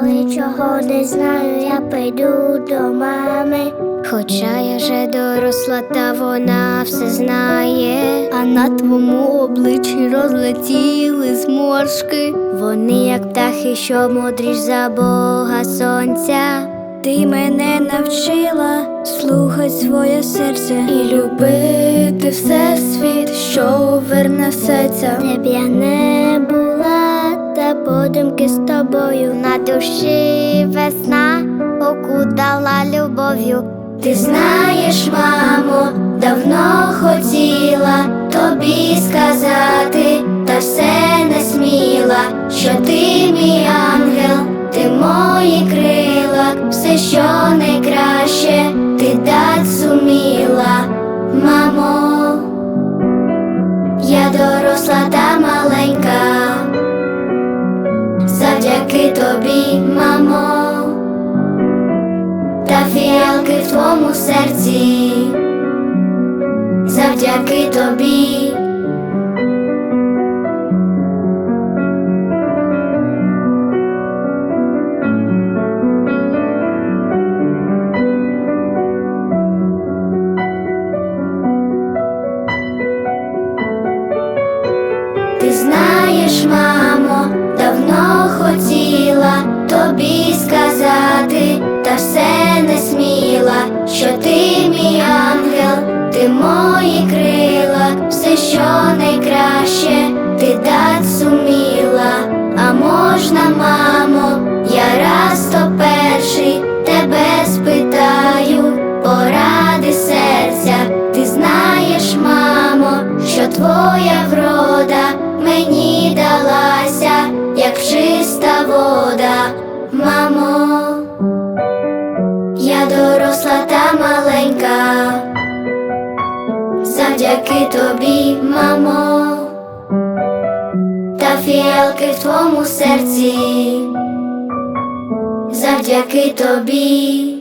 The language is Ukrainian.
Коли чого не знаю, я піду до мами. Хоча я вже доросла, та вона все знає. А на твоєму обличчі розлетіли зморшки. Вони, як птахи, що мудріш за Бога сонця. Ти мене навчила слухати своє серце і любити всесвіт, що верне серця. Де б подумки з тобою на душі весна окутала любов'ю. Ти знаєш, мамо, давно хотіла тобі сказати, та все не сміла, що ти мій ангел, ти мої крила, все, що найкраще, ти дать суміла, мамо, я доросла в твоєму серці, завдяки тобі. Ти знаєш, мамо, що ти мій ангел, ти мої крила, все, що найкраще, ти дать суміла, та фіалки в твоєму серці, завдяки тобі.